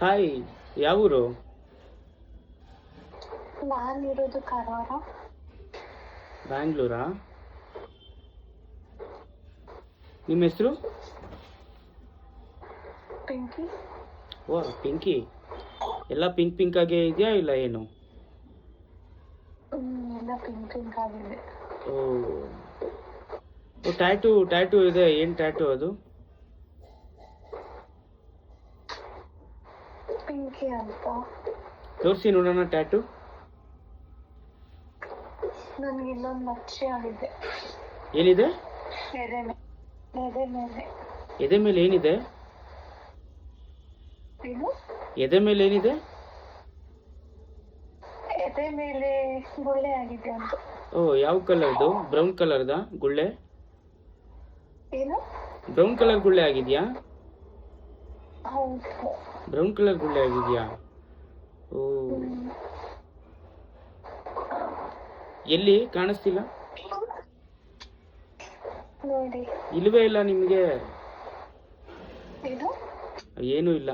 Hi ಯಾವರು? ನಾನು ಇರೋದು ಕಾರವಾರ ಬ್ಯಾಂಗ್ಳೂರಾ? ನಿಮ್ಮ ಹೆಸರು? ಪಿಂಕಿ. ಓ ಪಿಂಕಿ. ಎಲ್ಲ ಪಿಂಕ್ ಪಿಂಕ್ ಆಗೇ ಇದೆಯಾ ಇಲ್ಲ ಏನು? ಎಲ್ಲ ಪಿಂಕ್ ಪಿಂಕ್ ಆಗಿದೆ. ಓ ಟ್ಯಾಟು ಟ್ಯಾಟು ಇದೆ. ಏನು ಟ್ಯಾಟೂ ಅದು? ಪಿಂಕಿ ಅಂತ. ತೋರಿಸಿ ನೋಡೋಣ ಟ್ಯಾಟು. ನನಗೆ ಇನ್ನೊಂದು ನಕ್ಷೆ ಆಗಿದೆ. ಏನಿದೆ? ಎದೆ ಮೇಲೆ ಎದೆ ಮೇಲೆ. ಎದೆ ಮೇಲೆ ಏನಿದೆ? ಏನು? ಎದೆ ಮೇಲೆ ಏನಿದೆ? ಎದೆ ಮೇಲೆ ಗುಳ್ಳೆ ಆಗಿದೆ ಅಂತ. ಓ ಯಾವ ಕಲರ್ದು ಬ್ರೌನ್ ಕಲರ್ದ ಗುಳ್ಳೆ? ಏನು? ಬ್ರೌನ್ ಕಲರ್ ಗುಳ್ಳೆ ಆಗಿದೆಯಾ? ಹೌದು. ಬ್ರೌನ್ ಕಲರ್ ಗುಳ್ಳೆ ಆಗಿದೆಯಾ ಓ. ಎಲ್ಲಿ? ಕಾಣಿಸ್ತಿಲ್ಲ? ಇಲ್ವೇ ಇಲ್ಲ ನಿಮಗೆ? ಏನೂ ಇಲ್ಲ.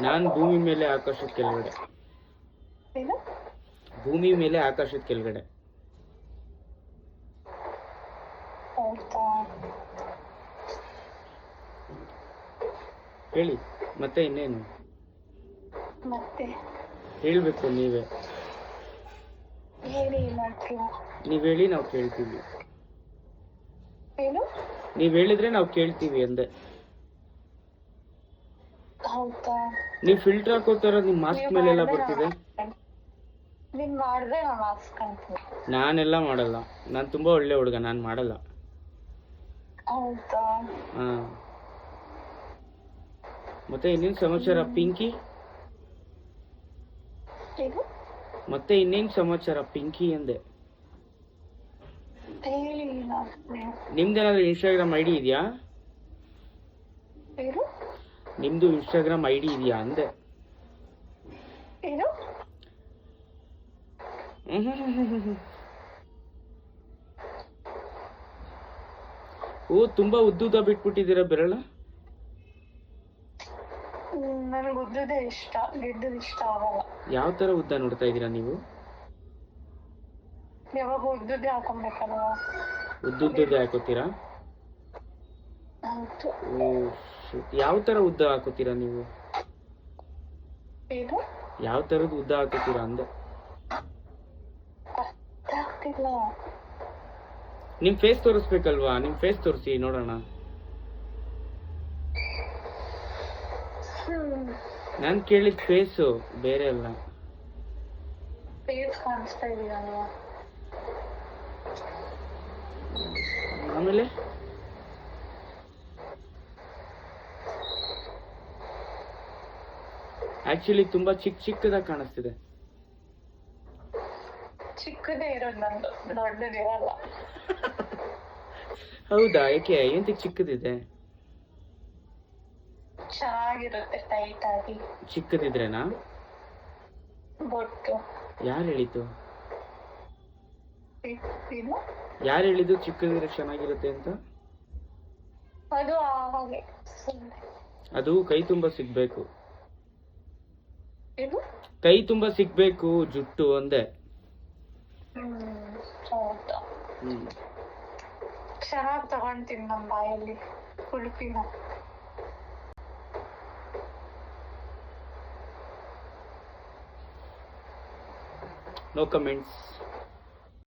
ನಾನು ಭೂಮಿ ಮೇಲೆ ಆಕಾಶದ ಕೆಳಗಡೆ. ಭೂಮಿ ಮೇಲೆ ಆಕಾಶದ ಕೆಳಗಡೆ. ಹೇಳಿ ಮತ್ತೆ ಇನ್ನೇನು? ಮತ್ತೆ? ಹೇಳಬೇಕು ನೀವೇ. ಹೇಳಿ ನೀವು ಹೇಳಿ ನಾವು ಕೇಳ್ತೀವಿ. ಏನು? ನೀವು ಹೇಳಿದ್ರೆ ನಾವು ಕೇಳ್ತೀವಿ ಅಂದೆ. ಹೌದಾ? ನೀವು ಫಿಲ್ಟರ್ ಹಾಕೋತಾರ ನಿಮ್ಮ ಮಾಸ್ಕ್ ನೀವ್ ಮೇಲೆಲ್ಲ ಬರ್ತಿದೆ? ನಾನ್ ನೀನ್ ಮಾಡ್ದೆ ನಾನು ನಾನೆಲ್ಲ ಮಾಡಲ್ಲ. ನಾನು ತುಂಬಾ ಒಳ್ಳೆ ಹುಡುಗ ನಾನು ಮಾಡಲ್ಲ. ಹೌದಾ ಹಾ. ಮತ್ತೆ ಇನ್ನೇನ್ ಸಮಾಚಾರ ಪಿಂಕಿ? ಮತ್ತೆ ಇನ್ನೇನ್ ಸಮಾಚಾರ ಪಿಂಕಿ ಅಂದೆ ಹೇಳಿ ಮಾಡ್ತೀನಿ ನಿಮ್ದೇನಾದ್ರೂ ಇನ್ಸ್ಟಾಗ್ರಾಮ್ ಐಡಿ ಇದೆಯಾ? ಏನು? ನಿಮ್ದು ಇನ್ಸ್ಟಾಗ್ರಾಮ್ ಐಡಿ ಇದೆಯಾ ಅಂದೆ. ಏನು? ಓ ತುಂಬಾ ಉದ್ದುದ್ದ ಬಿಟ್ಬಿಟ್ಟಿದೀರ ಬೆರಳ? ನನಗೆ ಉದ್ದದೇ ಇಷ್ಟ ಗಿಡ್ಡದ ಇಷ್ಟ ಆಗಲ್ಲ. ಯಾವ ತರ ಉದ್ದ ನೋಡ್ತಾ ಇದ್ದೀರಾ ನೀವು? ಯಾವಾಗ ಉದ್ದದೇ ಹಾಕೊಬೇಕಲ್ವಾ? ಉದ್ದುದ್ದದೇ ಹಾಕೋತೀರಾ? ಓ. ಯಾವ ತರ ಉದ್ದ ಹಾಕೋತೀರಾ ನೀವು? ಏನು? ಯಾವ ತರದ್ ಉದ್ದ ಹಾಕೋತೀರಾ ಅಂದೆ? ಅರ್ಥ ಆಗ್ತಿಲ್ಲ. ನಿಮ್ ಫೇಸ್ ತೋರಿಸ್ಬೇಕಲ್ವಾ? ನಿಮ್ ಫೇಸ್ ತೋರಿಸಿ ನೋಡೋಣ. ನಾನ್ ಕೇಳಿದ ಫೇಸು ಬೇರೆ ಅಲ್ಲ. ಆಮೇಲೆ? ಆಕ್ಚುಲಿ ತುಂಬಾ ಚಿಕ್ಕ ಚಿಕ್ಕದಾಗಿ ಕಾಣಿಸ್ತಿದೆ. ಚಿಕ್ಕದೇ ಇರೋದು ನಂದು ದೊಡ್ಡದಿರಲ್ಲ ಹೌದಾ? ಯಾಕೆ? ಎಂತಕ್ಕೆ ಚಿಕ್ಕದಿದೆ? ಚೆನ್ನಾಗಿರುತ್ತೆ ಟೈಟ್ ಆಗಿ. ಚಿಕ್ಕದಿದ್ರೇನಾ? ಬೊಟ್ಟು. ಯಾರು ಹೇಳಿದ್ದು? ಯಾರು ಹೇಳಿದ್ದು ಚಿಕ್ಕದಿದ್ರೆ ಚೆನ್ನಾಗಿರುತ್ತೆ ಅಂತ? ಅದು ಹಾಗೆ. ಸುಮ್ಮನೆ ಅದು ಕೈ ತುಂಬಾ ಸಿಗ್ಬೇಕು. ಏನು? ಕೈ ತುಂಬಾ ಸಿಗ್ಬೇಕು ಜುಟ್ಟು ಒಂದೇ ಹ್ಮ್ ಹೌದಾ. ಹ್ಮ್. ಚೆನ್ನಾಗಿ ತಗೊಂತೀನಿ ನಮ್ಮ ಬಾಯಲ್ಲಿ ಕುಲ್ಪಿನ ನೋ ಕಮೆಂಟ್ಸ್